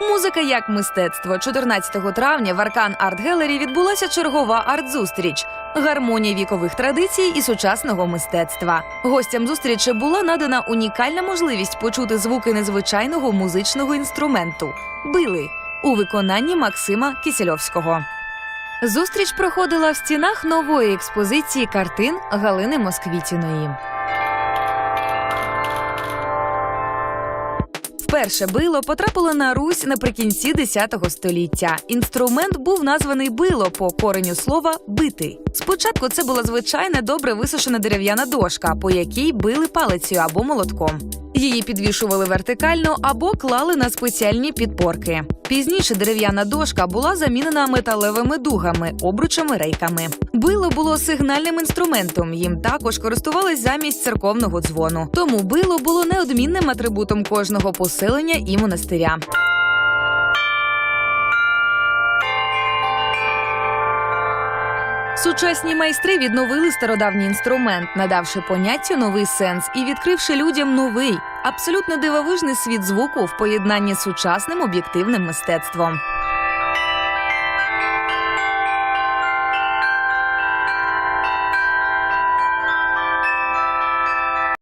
Музика як мистецтво. 14 травня в Аркан Арт Гелері відбулася чергова арт-зустріч. Гармонія вікових традицій і сучасного мистецтва. Гостям зустрічі була надана унікальна можливість почути звуки незвичайного музичного інструменту били у виконанні Максима Кісельовського. Зустріч проходила в стінах нової експозиції картин Галини Москвітіної. Вперше било потрапило на Русь наприкінці X століття. Інструмент був названий било по кореню слова бити. Спочатку це була звичайна добре висушена дерев'яна дошка, по якій били палицею або молотком. Її підвішували вертикально або клали на спеціальні підпорки. Пізніше дерев'яна дошка була замінена металевими дугами, обручами рейками. Било було сигнальним інструментом. Їм також користувались замість церковного дзвону. Тому било було неодмінним атрибутом кожного поселення і монастиря. Сучасні майстри відновили стародавній інструмент, надавши поняттю новий сенс і відкривши людям новий, абсолютно дивовижний світ звуку в поєднанні з сучасним об'єктивним мистецтвом.